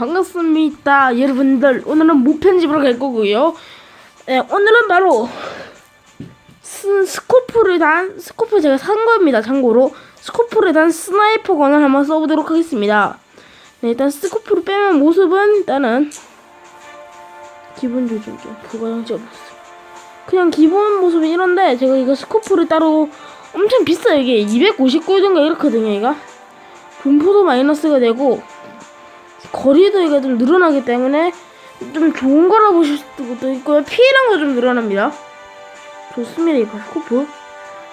반갑습니다 여러분들. 오늘은 무편집으로 갈 거고요. 네, 오늘은 바로 스, 스코프를 단 스코프 제가 산 겁니다 참고로. 스코프를 단 스나이퍼건을 한번 써보도록 하겠습니다. 네, 일단 스코프를 빼면 모습은 일단은 기본 조절 좀 부가장 찍어봤어요. 그냥 기본 모습은 이런데 제가 이거 스코프를 따로 엄청 비싸요. 이게 259인가 이렇거든요 이가. 분포도 마이너스가 되고 거리도 이게 좀 늘어나기 때문에 좀 좋은 거라 보실 수도 있고요. 피해량도 좀 늘어납니다. 좋습니다. 이거 스코프.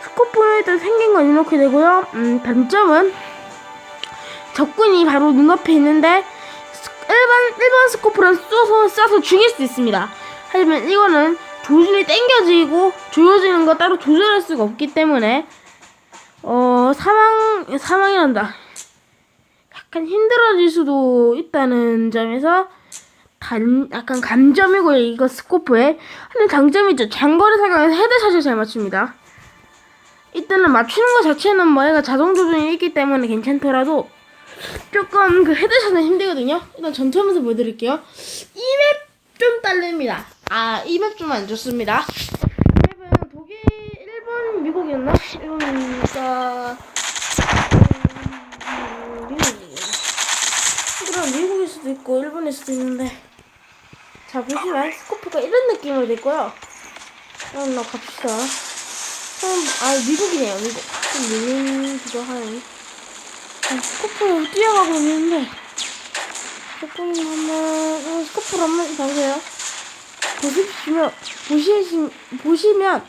스코프는 일단 생긴 건 이렇게 되고요. 음, 단점은 적군이 바로 눈앞에 있는데 스- 일반 일반 스코프랑 쏘서 쏴서 죽일 수 있습니다. 하지만 이거는 조준이 당겨지고 조여지는 거 따로 조절할 수가 없기 때문에 어 사망 사망이란다. 약간 힘들어질 수도 있다는 점에서 단 약간 감점이고요 이거 스코프에. 하는 장점이 있죠. 장거리 사격에서 헤드샷을 잘 맞춥니다. 일단은 맞추는 것 자체는 뭐 얘가 자동 조준이 있기 때문에 괜찮더라도 조금 그 헤드샷은 힘들거든요. 일단 전투하면서 보여드릴게요. 이 맵 좀 딸립니다. 아 이 맵 좀 안 좋습니다. 이 맵은 독일 일본 미국이었나? 일본이니까 음, 미국이에요 그럼 미국일 수도 있고 일본일 수도 있는데. 자 보시면 스코프가 이런 느낌으로 됐고요 그럼 나 갑시다. 처음 아 미국이네요 미국. 좀 밀리기도 자, 스코프로 뛰어가고 있는데. 조금 한번 어, 스코프로 한번 봐주세요. 보시면 보시면 보시면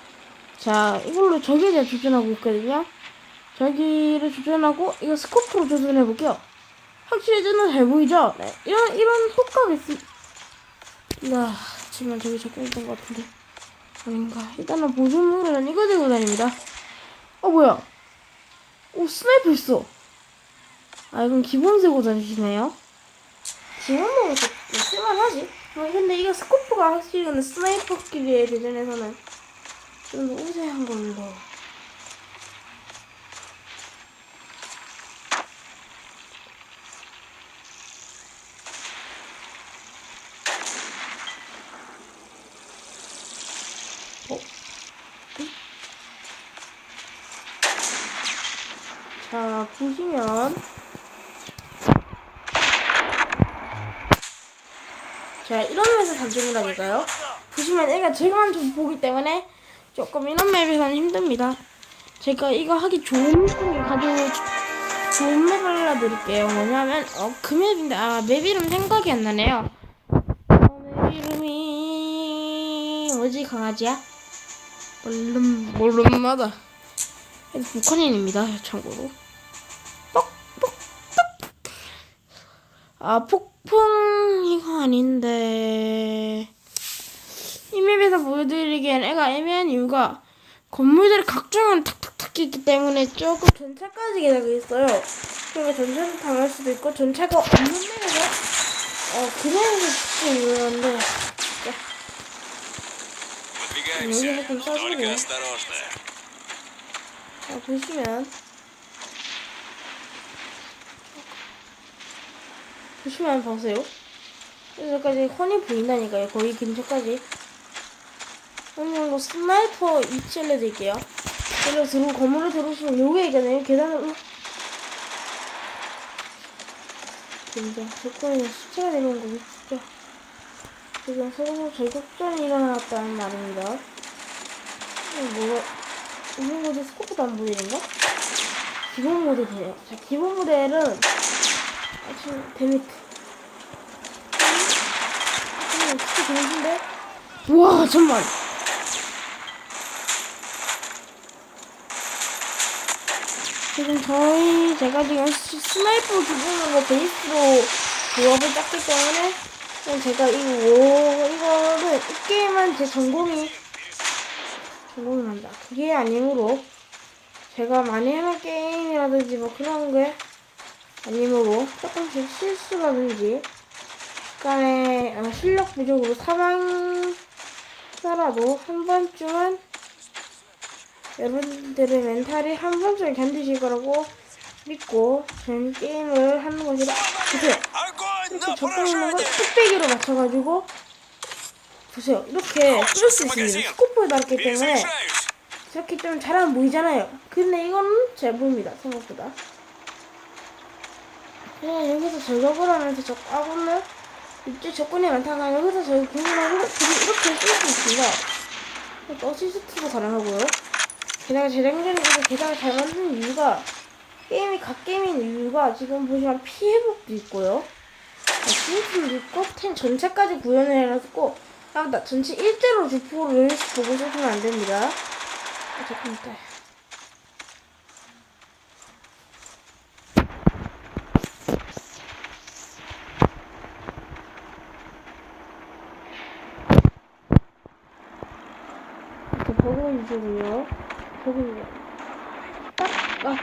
자 이걸로 저기에 대해 조준하고 있거든요 저기를 조준하고 이거 스코프로 조준해 볼게요 확실히 눈은 잘 보이죠? 네. 이런, 이런 효과가 있습니다. 하지만 저기 적혀 있던 것 같은데. 아닌가. 일단은 보조물은 이거 들고 다닙니다. 어, 뭐야. 오, 스나이퍼 있어. 아, 이건 기본 들고 다니시네요. 지금 뭐, 쓸만하지. 어, 근데 이거 스코프가 확실히 근데 스나이퍼끼리의 대전에서는 좀더 우세한 걸로. 어? 자, 보시면. 자, 이런 맵에서 단점이라니까요. 보시면 얘가 제가만 좀 보기 때문에 조금 이런 맵에서는 힘듭니다. 제가 이거 하기 좋은 맵이 가지고 좋은 맵을 알려드릴게요. 뭐냐면, 어, 그 맵인데, 아, 맵 이름 생각이 안 나네요. 어, 맵 이름이, 뭐지, 강아지야? 몰름 몰름마다 북한인입니다 참고로 아 폭풍이가 아닌데. 이맵에서 보여드리기엔 애가 애매한 이유가 건물들이 각종은 탁탁탁 있기 때문에 조금 전차까지 기다리고 있어요. 그러니까 전차를 당할 수도 있고 전차가 없는 데에서 어 그냥 죽기 유명한데. 여기서 좀 써보고 아 보시면. 보시면 보세요. 여기까지 훤히 보인다니까요. 거의 근처까지. 어느 정도 스나이퍼 위치 알려드릴게요. 여기로 들어 건물로 들어오시면 요게 있잖아요. 계단으로 진짜 조건이 수치가 내려온 거고 진짜 지금 서로 절격전이 일어났다는 말입니다. 뭐가 이런 모델 스코프도 안 보이는가? 기본 모델이에요. 자, 기본 모델은 아주 데미트. 음, 진짜 재밌는데? 우와, 잠만. 지금 저희 제가 지금 스- 스나이퍼 기본으로 거 베이스로 조합을 짰기 때문에 제가 이 오, 이거를 이 게임은 제 전공이 전공난다. 그게 아니므로 제가 많이 하는 게임이라든지 뭐 그런 게 아니므로 뭐 조금씩 실수라든지. 약간의 실력 부족으로 사망자라도 한 번쯤은 여러분들의 멘탈이 한 번쯤 견디실 거라고 믿고 전 게임을 하는 것이라 보세요. 이렇게 접근하는 건 뚝배기로 맞춰가지고 보세요. 이렇게 뚫을 수 있습니다. 스코프에 닿기 때문에 이렇게 좀 잘하면 보이잖아요. 근데 이건 제법입니다. 생각보다. 그냥 여기서 저격을 하면서 적 아군을 이제 적군이 많다가 여기서 공격하고 그리고 이렇게 쓸 수 있습니다 또 어시스트도 가능하고요 게다가 이렇게 게다가 잘 만드는 이유가 게임이 각 게임인 이유가 지금 보시면 피 회복도 있고요 시스템도 있고 템 전체까지 구현을 해놨고 아, 나 전체 일대로 주포를 보고 쓰시면 안 됩니다. 아, 잠깐 있다. 저건 이제 뭐야? 저건 뭐야? 딱, 아.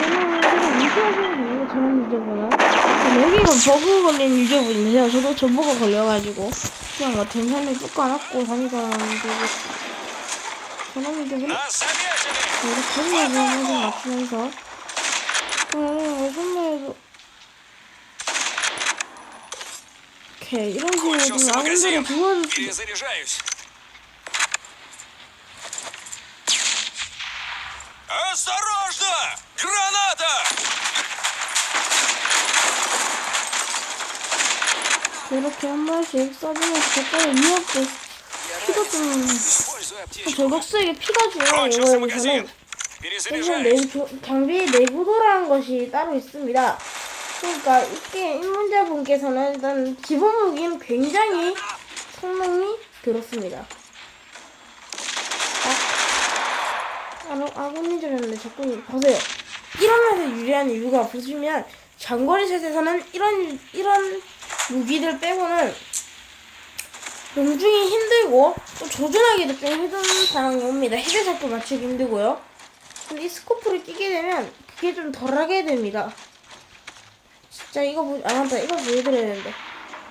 저는 그냥 유저분 있는 저런 유저구나. 여기가 버그 걸린 유저분인데요. 저도 전부가 걸려가지고. 그냥 뭐 막 등산을 쭉 가놨고 다니다가 저런 유저분? 아, 아, 이렇게 유저분을 맞추면서. 음, 선배도. 이렇게 이런 식으로 좀 Кончился 아군들을 магазин. 도와줄 수 Перезаряжаюсь. Осторожно! Граната! 이렇게 한 번씩 써주면서 적당히 위협도 피가 좀 Используй аптечку. 저격수에게 피가 중요해요 Кончился 이거에서는 магазин. 대신 Перезаряжаюсь. 내부, 장비 내구도라는 것이 따로 있습니다. 그러니까 이게 입문자분께서는 일단 기본 무기는 굉장히 성능이 들었습니다. 아, 아, 아군이들였는데 자꾸 보세요. 이러면서 유리한 이유가 보시면 장거리 셋에서는 이런 이런 무기들 빼고는 명중이 힘들고 또 조준하기도 좀 힘든 상황이 옵니다. 헤드 잡고 맞추기 힘들고요. 근데 이 스코프를 끼게 되면 그게 좀 덜하게 됩니다. 진짜 이거 보, 아, 맞다. 이거 뭐 보여드려야 되는데.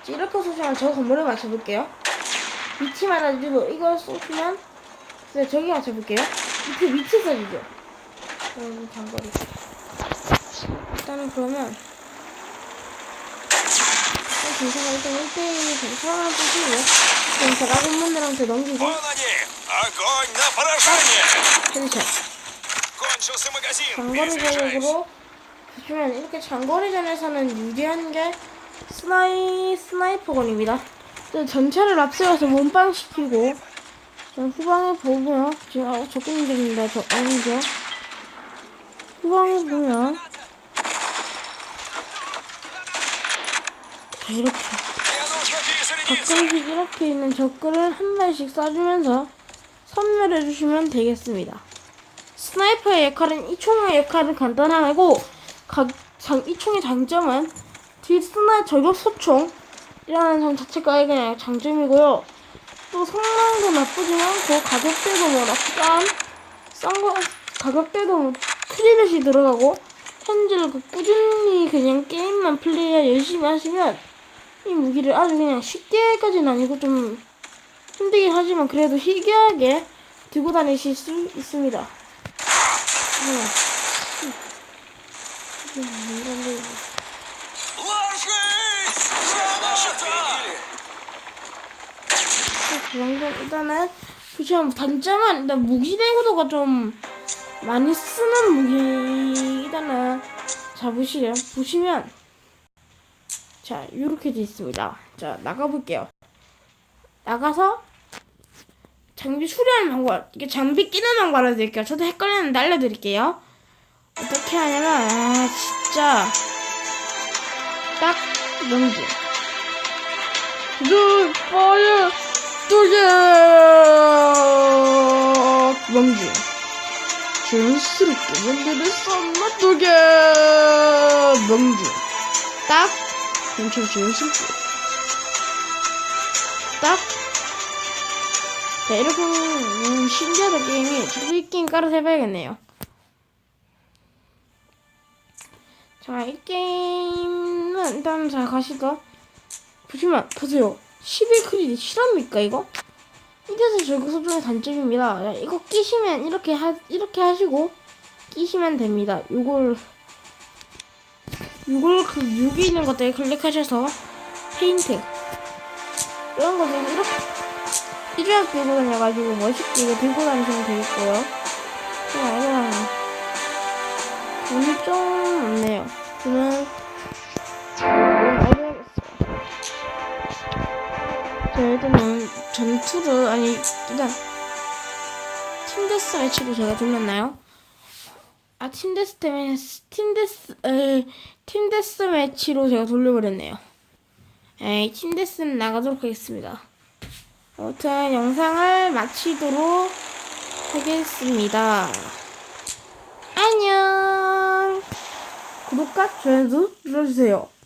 이렇게 쏘시면 저 건물에 맞춰볼게요. 위치 말아주고 이거 쏘시면, 진짜 저기 맞춰볼게요. 밑에 위치 써주죠. 여기 장거리 일단은 그러면, 괜찮아. 일단 1대1 괜찮아 보시고요. 그럼 제가 공문들한테 넘기고. 그렇죠. 광고를 제목으로. 하면 이렇게 장거리전에서는 유리한 게 스나이 스나이퍼건입니다. 전체를 앞세워서 몸빵 시키고 후방에 보면 지금 적군들입니다. 저 아니죠? 후방에 보면 이렇게 가끔씩 이렇게 있는 적군을 한 발씩 쏴주면서 선멸해 주시면 되겠습니다. 스나이퍼의 역할은 이 총의 역할은 간단하고 각, 장, 이 총의 장점은 뒷스나 저격 소총이라는 점 자체가 그냥 장점이고요. 또 성능도 나쁘지만 그 가격대도 뭐 싼, 싼거 가격대도 뭐 크리벳이 들어가고 현질 그 꾸준히 그냥 게임만 플레이 열심히 하시면 이 무기를 아주 그냥 쉽게까지는 아니고 좀 힘들긴 하지만 그래도 희귀하게 들고 다니실 수 있습니다. 네. 그런건 일단은 그냥 단점은 일단 무기 대구도가 좀 많이 쓰는 무기 일단은 잡으시래요 보시면 자 이렇게 돼 있습니다. 자 나가볼게요. 나가서 장비 수리하는 방법 이게 장비 끼는 방법 알려드릴게요. 저도 헷갈리는데 알려드릴게요. 어떻게 하냐면 아 진짜 딱 명중. 눈 파이어 두개 명중. 자연스럽게 만드는 썸마 두개 명중. 딱 엄청 자연스럽게 딱 자, 이렇게 음, 신기하다 게임이 저도 이 게임 깔아서 해봐야겠네요. 자, 이 게임은 일단 자 가시죠. 보시면 보세요. 11 크리딧 실합니까 이거? 이게서 저기 소중의 단점입니다. 자, 이거 끼시면 이렇게 하 이렇게 하시고 끼시면 됩니다. 요걸 이걸 그 여기 있는 것들 클릭하셔서 페인트 이런 거들 이렇게 이중학 들고 다녀가지고 멋있게 이거 들고 다니시면 되겠고요. 좀 알고 다니 돈이 좀 없네요. 저는 일단은 전투를 아니 일단 팀데스 매치로 제가 돌렸나요? 아 팀데스 때문에 팀데스 에 팀데스 매치로 제가 돌려버렸네요. 에이 팀데스는 나가도록 하겠습니다. 아무튼 영상을 마치도록 하겠습니다. 안녕. 구독과 좋아요 눌러주세요.